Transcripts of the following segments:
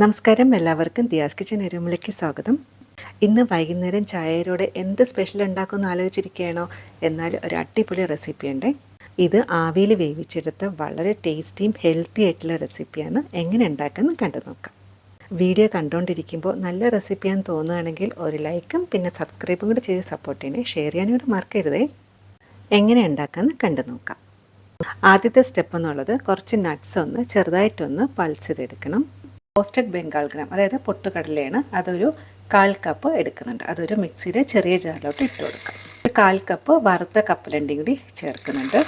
നമസ്കാരം എല്ലാവർക്കും ദിയാസ് കിച്ചൻ എരുമലയ്ക്ക് സ്വാഗതം. ഇന്ന് വൈകുന്നേരം ചായയിലൂടെ എന്ത് സ്പെഷ്യൽ ഉണ്ടാക്കുമെന്ന് ആലോചിച്ചിരിക്കുകയാണോ? എന്നാൽ ഒരു അടിപൊളി റെസിപ്പി ഉണ്ട്. ഇത് ആവിയിൽ വേവിച്ചെടുത്ത വളരെ ടേസ്റ്റിയും ഹെൽത്തി ആയിട്ടുള്ള റെസിപ്പിയാണ് എങ്ങനെ ഉണ്ടാക്കുന്നത് കണ്ടു നോക്കാം. വീഡിയോ കണ്ടുകൊണ്ടിരിക്കുമ്പോൾ നല്ല റെസിപ്പിയാന്ന് തോന്നുകയാണെങ്കിൽ ഒരു ലൈക്കും പിന്നെ സബ്സ്ക്രൈബും കൂടി ചെയ്ത് സപ്പോർട്ട് ചെയ്യണേ. ഷെയർ ചെയ്യാനും കൂടി മറക്കരുതേ. എങ്ങനെ ഉണ്ടാക്കാമെന്ന് കണ്ടു നോക്കാം. ആദ്യത്തെ സ്റ്റെപ്പ് എന്നുള്ളത് കുറച്ച് നട്ട്സ് ഒന്ന് ചെറുതായിട്ടൊന്ന് പൾസ് ചെയ്തെടുക്കണം. റോസ്റ്റഡ് ബംഗാൾ ഗ്രാം അതായത് പൊട്ടുകടലയാണ്. അതൊരു കാൽ കപ്പ് എടുക്കുന്നുണ്ട്. അതൊരു മിക്സിയുടെ ചെറിയ ജാറിലോട്ട് ഇട്ട് കൊടുക്കാം. ഒരു കാൽ കപ്പ് വറുത്ത കപ്പലണ്ടി കൂടി ചേർക്കുന്നുണ്ട്.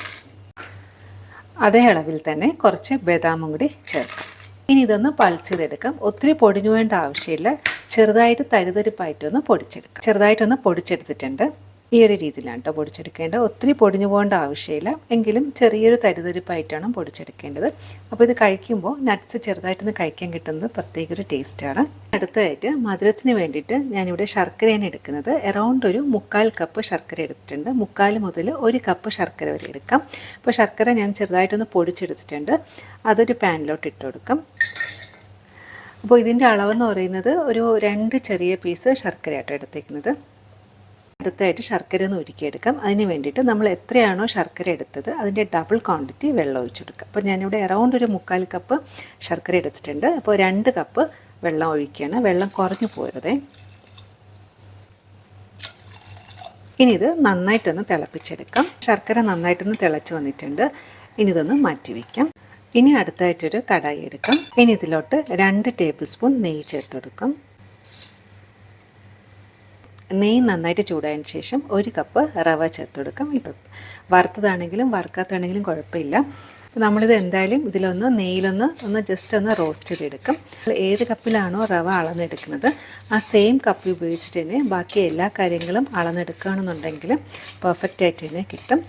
അതേ അളവിൽ തന്നെ കുറച്ച് ബദാമും കൂടി ചേർക്കാം. ഇനി ഇതൊന്ന് പൾസ് ചെയ്തെടുക്കാം. ഒത്തിരി പൊടിഞ്ഞു വേണ്ട ആവശ്യമില്ല. ചെറുതായിട്ട് തരിതരിപ്പായിട്ടൊന്ന് പൊടിച്ചെടുക്കാം. ചെറുതായിട്ടൊന്ന് പൊടിച്ചെടുത്തിട്ടുണ്ട്. ഈ ഒരു രീതിയിലാണ് കേട്ടോ പൊടിച്ചെടുക്കേണ്ടത്. ഒത്തിരി പൊടിഞ്ഞു പോകേണ്ട ആവശ്യമില്ല. എങ്കിലും ചെറിയൊരു തരിതരിപ്പായിട്ടാണ് പൊടിച്ചെടുക്കേണ്ടത്. അപ്പോൾ ഇത് കഴിക്കുമ്പോൾ നട്ട്സ് ചെറുതായിട്ടൊന്ന് കഴിക്കാൻ കിട്ടുന്നത് പ്രത്യേക ഒരു ടേസ്റ്റാണ് അടുത്തതായിട്ട് മധുരത്തിന് വേണ്ടിയിട്ട് ഞാനിവിടെ ശർക്കരയാണ് എടുക്കുന്നത്. എറൗണ്ട് ഒരു മുക്കാൽ കപ്പ് ശർക്കര എടുത്തിട്ടുണ്ട്. മുക്കാൽ മുതൽ ഒരു കപ്പ് ശർക്കര വരെ എടുക്കാം. അപ്പോൾ ശർക്കര ഞാൻ ചെറുതായിട്ടൊന്ന് പൊടിച്ചെടുത്തിട്ടുണ്ട്. അതൊരു പാനിലോട്ട് ഇട്ട് കൊടുക്കാം. അപ്പോൾ ഇതിന്റെ അളവെന്ന് പറയുന്നത് ഒരു രണ്ട് ചെറിയ പീസ് ശർക്കര ശർക്കരയാട്ടോ എടുത്തേക്കുന്നത്. അടുത്തായിട്ട് ശർക്കര ഒന്ന് ഉരുക്കിയെടുക്കാം. അതിന് വേണ്ടിയിട്ട് നമ്മൾ എത്രയാണോ ശർക്കര എടുത്തത് അതിന്റെ ഡബിൾ ക്വാണ്ടിറ്റി വെള്ളം ഒഴിച്ചെടുക്കുക. അപ്പോൾ ഞാനിവിടെ അറൗണ്ട് ഒരു മുക്കാൽ കപ്പ് ശർക്കര എടുത്തിട്ടുണ്ട്. അപ്പോൾ രണ്ട് കപ്പ് വെള്ളം ഒഴിക്കുകയാണ്. വെള്ളം കുറഞ്ഞു പോരുതേ. ഇനി ഇത് നന്നായിട്ടൊന്ന് തിളപ്പിച്ചെടുക്കാം. ശർക്കര നന്നായിട്ടൊന്ന് തിളച്ച് വന്നിട്ടുണ്ട്. ഇനി ഇതൊന്ന് മാറ്റി വയ്ക്കാം. ഇനി അടുത്തായിട്ടൊരു കടായി എടുക്കാം. ഇനി ഇതിലോട്ട് രണ്ട് ടേബിൾ സ്പൂൺ നെയ്യ് ചേർത്ത് നെയ്യ് നന്നായിട്ട് ചൂടായതിന് ശേഷം ഒരു കപ്പ് റവ ചേർത്ത് കൊടുക്കാം ഇപ്പം വറുത്തതാണെങ്കിലും വറുക്കാത്തതാണെങ്കിലും കുഴപ്പമില്ല. നമ്മളിത് എന്തായാലും ഇതിലൊന്ന് നെയ്യിലൊന്ന് ഒന്ന് ജസ്റ്റ് ഒന്ന് റോസ്റ്റ് ചെയ്തെടുക്കും. ഏത് കപ്പിലാണോ റവ അളന്നെടുക്കുന്നത് ആ സെയിം കപ്പ് ഉപയോഗിച്ചിട്ട് തന്നെ ബാക്കി എല്ലാ കാര്യങ്ങളും അളന്നെടുക്കുകയാണെന്നുണ്ടെങ്കിൽ പെർഫെക്റ്റ് ആയിട്ട് തന്നെ കിട്ടും.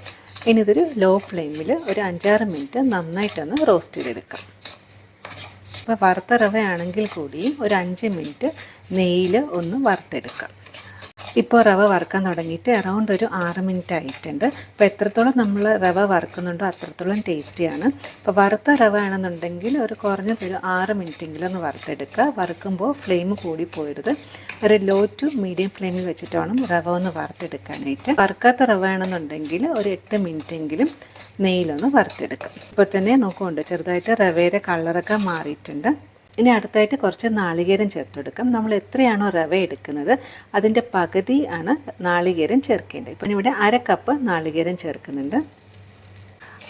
ഇനി ഇതൊരു ലോ ഫ്ലെയിമിൽ ഒരു അഞ്ചാറ് മിനിറ്റ് നന്നായിട്ടൊന്ന് റോസ്റ്റ് ചെയ്തെടുക്കാം. അപ്പോൾ വറുത്ത റവയാണെങ്കിൽ കൂടിയും ഒരു അഞ്ച് മിനിറ്റ് നെയ്യിൽ ഒന്ന് വറുത്തെടുക്കാം. ഇപ്പോൾ റവ വറുക്കാൻ തുടങ്ങിയിട്ട് അറൗണ്ട് ഒരു ആറ് മിനിറ്റ് ആയിട്ടുണ്ട്. അപ്പോൾ എത്രത്തോളം നമ്മൾ റവ വറുക്കുന്നുണ്ടോ അത്രത്തോളം ടേസ്റ്റിയാണ് അപ്പോൾ വറുത്ത റവ ആണെന്നുണ്ടെങ്കിൽ ഒരു കുറഞ്ഞത് ഒരു ആറ് മിനിറ്റെങ്കിലും ഒന്ന് വറുത്തെടുക്കുക. വറുക്കുമ്പോൾ ഫ്ലെയിം കൂടി പോരുത്. ഒരു ലോ ടു മീഡിയം ഫ്ലെയിമിൽ വെച്ചിട്ട് വേണം റവ ഒന്ന് വറുത്തെടുക്കാനായിട്ട്. വറുക്കാത്ത റവ ആണെന്നുണ്ടെങ്കിൽ ഒരു എട്ട് മിനിറ്റെങ്കിലും നെയ്യിലൊന്ന് വറുത്തെടുക്കാം. ഇപ്പോൾ തന്നെ നോക്കുന്നുണ്ട് ചെറുതായിട്ട് റവയുടെ കളറൊക്കെ മാറിയിട്ടുണ്ട്. ഇനി അടുത്തായിട്ട് കുറച്ച് നാളികേരം ചേർത്തെടുക്കാം. നമ്മൾ എത്രയാണോ റവ എടുക്കുന്നത് അതിന്റെ പകുതി ആണ് നാളികേരം ചേർക്കേണ്ടത്. ഇപ്പം ഇവിടെ അര കപ്പ് നാളികേരം ചേർക്കുന്നുണ്ട്.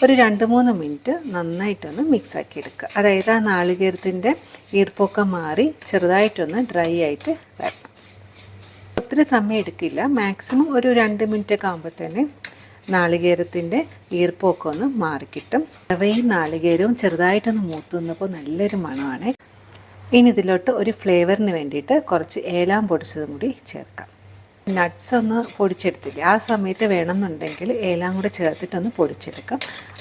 ഒരു രണ്ട് മൂന്ന് മിനിറ്റ് നന്നായിട്ടൊന്ന് മിക്സാക്കി എടുക്കുക. അതായത് ആ നാളികേരത്തിന്റെ ഈർപ്പൊക്കെ മാറി ചെറുതായിട്ടൊന്ന് ഡ്രൈ ആയിട്ട് വരണം. ഒത്തിരി സമയം എടുക്കില്ല. മാക്സിമം ഒരു രണ്ട് മിനിറ്റ് ഒക്കെ ആകുമ്പോൾ തന്നെ നാളികേരത്തിന്റെ ഈർപ്പമൊക്കെ ഒന്ന് മാറിക്കിട്ടും. റവയും നാളികേരവും ചെറുതായിട്ടൊന്ന് മൂത്തുന്നപ്പോൾ നല്ലൊരു മണമാണ്. ഇനി ഇതിലോട്ട് ഒരു ഫ്ലേവറിന് വേണ്ടിയിട്ട് കുറച്ച് ഏലാം പൊടിച്ചതും കൂടി ചേർക്കാം. നട്ട്സ് ഒന്ന് പൊടിച്ചെടുത്തില്ല. ആ സമയത്ത് വേണമെന്നുണ്ടെങ്കിൽ ഏലാം കൂടെ ചേർത്തിട്ടൊന്ന് പൊടിച്ചെടുക്കാം.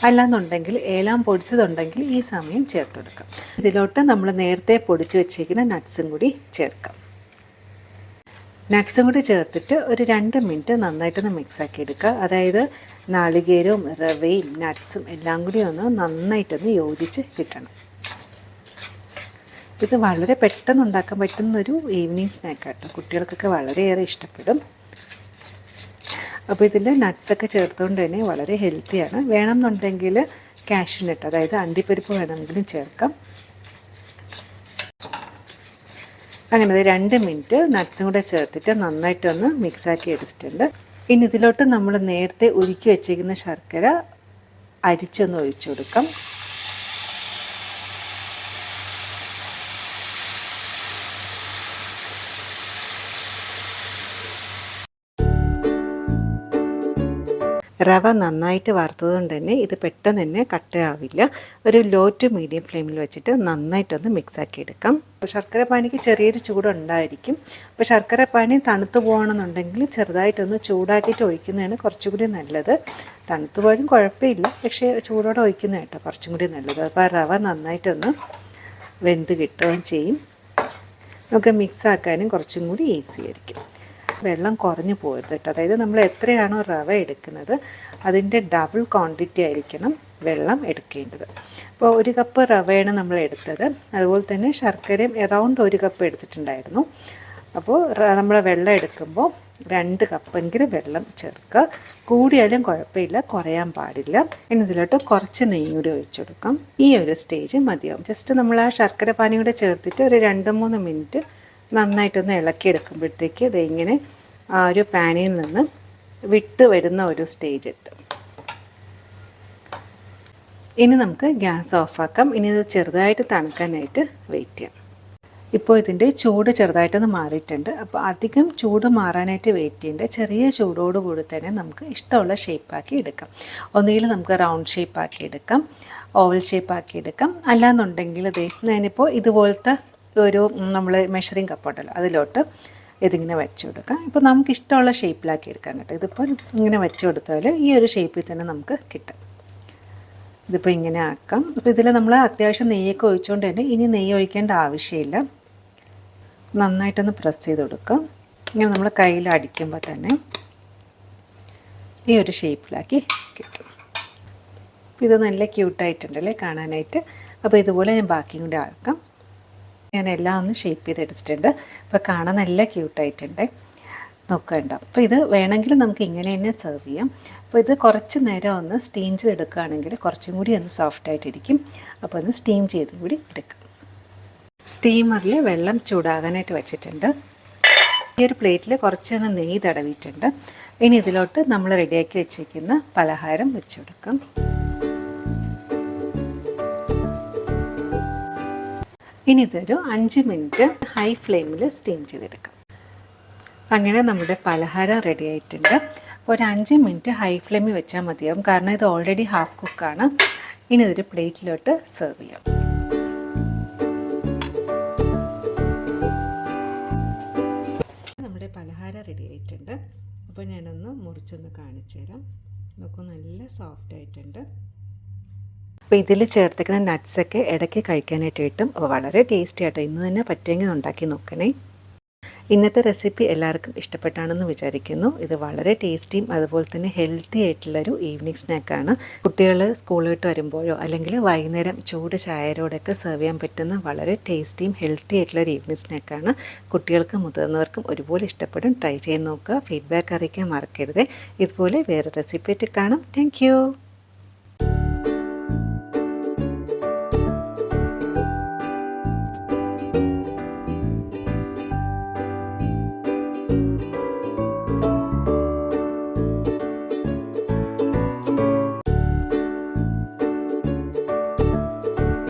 അല്ലാന്നുണ്ടെങ്കിൽ ഏലാം പൊടിച്ചതുണ്ടെങ്കിൽ ഈ സമയം ചേർത്തെടുക്കാം. ഇതിലോട്ട് നമ്മൾ നേരത്തെ പൊടിച്ച് വെച്ചേക്കുന്ന നട്ട്സും കൂടി ചേർക്കാം. നട്ട്സും കൂടി ചേർത്തിട്ട് ഒരു രണ്ട് മിനിറ്റ് നന്നായിട്ടൊന്ന് മിക്സാക്കി എടുക്കുക. അതായത് നാളികേരവും റവയും നട്ട്സും എല്ലാം കൂടി ഒന്ന് നന്നായിട്ടൊന്ന് യോജിച്ച് കിട്ടണം. ഇത് വളരെ പെട്ടെന്ന് ഉണ്ടാക്കാൻ പറ്റുന്ന ഒരു ഈവനിങ് സ്നാക്കാട്ടോ കുട്ടികൾക്കൊക്കെ വളരെയേറെ ഇഷ്ടപ്പെടും. അപ്പോൾ ഇതിൽ നട്ട്സൊക്കെ ചേർത്തുകൊണ്ട് തന്നെ വളരെ ഹെൽത്തിയാണ് വേണമെന്നുണ്ടെങ്കിൽ കാഷ്യൂനട്ട് അതായത് അണ്ടിപ്പരിപ്പ് വേണമെങ്കിലും ചേർക്കാം. അങ്ങനെ രണ്ട് മിനിറ്റ് നട്ട്സും കൂടെ ചേർത്തിട്ട് നന്നായിട്ടൊന്ന് മിക്സാക്കി എടുത്തിട്ടുണ്ട്. ഇനി ഇതിലോട്ട് നമ്മൾ നേരത്തെ ഉരുക്കി വെച്ചേക്കുന്ന ശർക്കര അരിച്ചൊന്ന് ഒഴിച്ചു കൊടുക്കാം. റവ നന്നായിട്ട് വറുത്തതുകൊണ്ട് തന്നെ ഇത് പെട്ടെന്ന് തന്നെ കട്ടയാവില്ല ഒരു ലോ ടു മീഡിയം ഫ്ലെയിമിൽ വെച്ചിട്ട് നന്നായിട്ടൊന്ന് മിക്സ് ആക്കി എടുക്കാം. അപ്പോൾ ശർക്കര പാനിക്ക് ചെറിയൊരു ചൂടുണ്ടായിരിക്കും. അപ്പോൾ ശർക്കര പാനി തണുത്ത് പോകണമെന്നുണ്ടെങ്കിൽ ചെറുതായിട്ടൊന്ന് ചൂടാക്കിയിട്ട് ഒഴിക്കുന്നതാണ് കുറച്ചുകൂടി നല്ലത്. തണുത്ത് പോയാലും കുഴപ്പമില്ല പക്ഷേ ചൂടോടെ ഒഴിക്കുന്ന കേട്ടോ കുറച്ചും കൂടി നല്ലത് അപ്പോൾ റവ നന്നായിട്ടൊന്ന് വെന്ത് കിട്ടുകയും ചെയ്യും. നമുക്ക് മിക്സ് ആക്കാനും കുറച്ചും കൂടി ഈസി ആയിരിക്കും. വെള്ളം കുറഞ്ഞു പോകരുത് കേട്ടോ. അതായത് നമ്മൾ എത്രയാണോ റവ എടുക്കുന്നത് അതിന്റെ ഡബിൾ ക്വാണ്ടിറ്റി ആയിരിക്കണം വെള്ളം എടുക്കേണ്ടത്. അപ്പോൾ ഒരു കപ്പ് റവയാണ് നമ്മൾ എടുത്തത്. അതുപോലെ തന്നെ ശർക്കരയും എറൗണ്ട് ഒരു കപ്പ് എടുത്തിട്ടുണ്ടായിരുന്നു. അപ്പോൾ നമ്മൾ വെള്ളം എടുക്കുമ്പോൾ രണ്ട് കപ്പെങ്കിലും വെള്ളം ചേർക്കുക. കൂടിയാലും കുഴപ്പമില്ല കുറയാൻ പാടില്ല. എന്നതിലോട്ട് കുറച്ച് നെയ്യ് കൂടി ഒഴിച്ചു കൊടുക്കാം. ഈ ഒരു സ്റ്റേജ് മതിയാവും. ജസ്റ്റ് നമ്മൾ ആ ശർക്കര പാനി കൂടെ ചേർത്തിട്ട് ഒരു രണ്ട് മൂന്ന് മിനിറ്റ് നന്നായിട്ടൊന്ന് ഇളക്കിയെടുക്കുമ്പോഴത്തേക്ക് ഇത് ഇങ്ങനെ ആ ഒരു പാനിൽ നിന്ന് വിട്ട് വരുന്ന ഒരു സ്റ്റേജ് എത്തും. ഇനി നമുക്ക് ഗ്യാസ് ഓഫാക്കാം ഇനി ഇത് ചെറുതായിട്ട് തണുക്കാനായിട്ട് വെയിറ്റ് ചെയ്യാം. ഇപ്പോൾ ഇതിന്റെ ചൂട് ചെറുതായിട്ടൊന്ന് മാറിയിട്ടുണ്ട്. അപ്പോൾ അധികം ചൂട് മാറാനായിട്ട് വെയിറ്റ് ചെയ്യേണ്ട ചെറിയ ചൂടോട് കൂടി തന്നെ നമുക്ക് ഇഷ്ടമുള്ള ഷേപ്പാക്കി എടുക്കാം. ഒന്നുകിൽ നമുക്ക് റൗണ്ട് ഷേപ്പാക്കി എടുക്കാം ഓവൽ ഷേപ്പാക്കി എടുക്കാം. അല്ലാന്നുണ്ടെങ്കിൽ ഇത് ഞാനിപ്പോൾ ഇതുപോലത്തെ ഒരു നമ്മൾ മെഷറിങ് കപ്പുണ്ടല്ലോ അതിലോട്ട് ഇതിങ്ങനെ വെച്ച് കൊടുക്കാം. ഇപ്പോൾ നമുക്ക് ഇഷ്ടമുള്ള ഷേപ്പിലാക്കി എടുക്കാൻ കേട്ടോ. ഇതിപ്പോൾ ഇങ്ങനെ വെച്ച് കൊടുത്താൽ ഈ ഒരു ഷേപ്പിൽ തന്നെ നമുക്ക് കിട്ടും. ഇതിപ്പോൾ ഇങ്ങനെ ആക്കാം. അപ്പോൾ ഇതിൽ നമ്മൾ അത്യാവശ്യം നെയ്യൊക്കെ ഒഴിച്ചുകൊണ്ട് തന്നെ ഇനി നെയ്യ് ഒഴിക്കേണ്ട ആവശ്യമില്ല. നന്നായിട്ടൊന്ന് പ്രസ് ചെയ്ത് കൊടുക്കാം. ഇങ്ങനെ നമ്മൾ കയ്യിൽ അടിക്കുമ്പോൾ തന്നെ ഈ ഒരു ഷേപ്പിലാക്കി കിട്ടും. ഇത് നല്ല ക്യൂട്ടായിട്ടുണ്ടല്ലേ കാണാനായിട്ട്. അപ്പോൾ ഇതുപോലെ ഞാൻ ബാക്കിയും കൂടി ആക്കാം. ഞാൻ എല്ലാം ഒന്ന് ഷേപ്പ് ചെയ്തെടുത്തിട്ടുണ്ട്. അപ്പോൾ കാണാൻ നല്ല ക്യൂട്ടായിട്ടുണ്ട്. നോക്കണ്ട അപ്പോൾ ഇത് വേണമെങ്കിൽ നമുക്ക് ഇങ്ങനെ തന്നെ സെർവ് ചെയ്യാം. അപ്പോൾ ഇത് കുറച്ച് നേരം ഒന്ന് സ്റ്റീം ചെയ്തെടുക്കുകയാണെങ്കിൽ കുറച്ചും കൂടി ഒന്ന് സോഫ്റ്റ് ആയിട്ടിരിക്കും. അപ്പോൾ ഒന്ന് സ്റ്റീം ചെയ്ത് കൂടി എടുക്കാം. സ്റ്റീമറിൽ വെള്ളം ചൂടാകാനായിട്ട് വെച്ചിട്ടുണ്ട്. ഈ ഒരു പ്ലേറ്റിൽ കുറച്ചൊന്ന് നെയ്യ് തടവിയിട്ടുണ്ട്. ഇനി ഇതിലോട്ട് നമ്മൾ റെഡിയാക്കി വെച്ചിരിക്കുന്ന പലഹാരം വെച്ചെടുക്കും ഇനി ഇതൊരു അഞ്ച് മിനിറ്റ് ഹൈ ഫ്ലെയിമിൽ സ്റ്റീം ചെയ്തെടുക്കാം. അങ്ങനെ നമ്മുടെ പലഹാരം റെഡി ആയിട്ടുണ്ട്. അപ്പോൾ ഒരു അഞ്ച് മിനിറ്റ് ഹൈ ഫ്ലെയിമിൽ വെച്ചാൽ മതിയാവും. കാരണം ഇത് ഓൾറെഡി ഹാഫ് കുക്കാണ് ഇനി ഇതൊരു പ്ലേറ്റിലോട്ട് സെർവ് ചെയ്യാം. നമ്മുടെ പലഹാരം റെഡി ആയിട്ടുണ്ട്. അപ്പോൾ ഞാനൊന്ന് മുറിച്ചൊന്ന് കാണിച്ചു തരാം നോക്കൂ നല്ല സോഫ്റ്റ് ആയിട്ടുണ്ട്. അപ്പോൾ ഇതിൽ ചേർത്തേക്കുന്ന നട്ട്സൊക്കെ ഇടയ്ക്ക് കഴിക്കാനായിട്ട് കിട്ടും. വളരെ ടേസ്റ്റി ആട്ടോ. ഇന്ന് തന്നെ പറ്റുമെങ്കിൽ ഉണ്ടാക്കി നോക്കണേ. ഇന്നത്തെ റെസിപ്പി എല്ലാവർക്കും ഇഷ്ടപ്പെട്ടാണെന്ന് വിചാരിക്കുന്നു. ഇത് വളരെ ടേസ്റ്റിയും അതുപോലെ തന്നെ ഹെൽത്തി ആയിട്ടുള്ളൊരു ഈവനിങ് സ്നാക്കാണ് കുട്ടികൾ സ്കൂളിൽ വിട്ട് വരുമ്പോഴോ അല്ലെങ്കിൽ വൈകുന്നേരം ചൂട് ചായരോടൊക്കെ സെർവ് ചെയ്യാൻ പറ്റുന്ന വളരെ ടേസ്റ്റിയും ഹെൽത്തി ആയിട്ടുള്ളൊരു ഈവനിങ് സ്നാക്കാണ് കുട്ടികൾക്കും മുതിർന്നവർക്കും ഒരുപോലെ ഇഷ്ടപ്പെടും. ട്രൈ ചെയ്ത് നോക്കുക. ഫീഡ്ബാക്ക് അറിയിക്കാൻ മറക്കരുത്. ഇതുപോലെ വേറെ റെസിപ്പി ആയിട്ട് കാണാം. താങ്ക്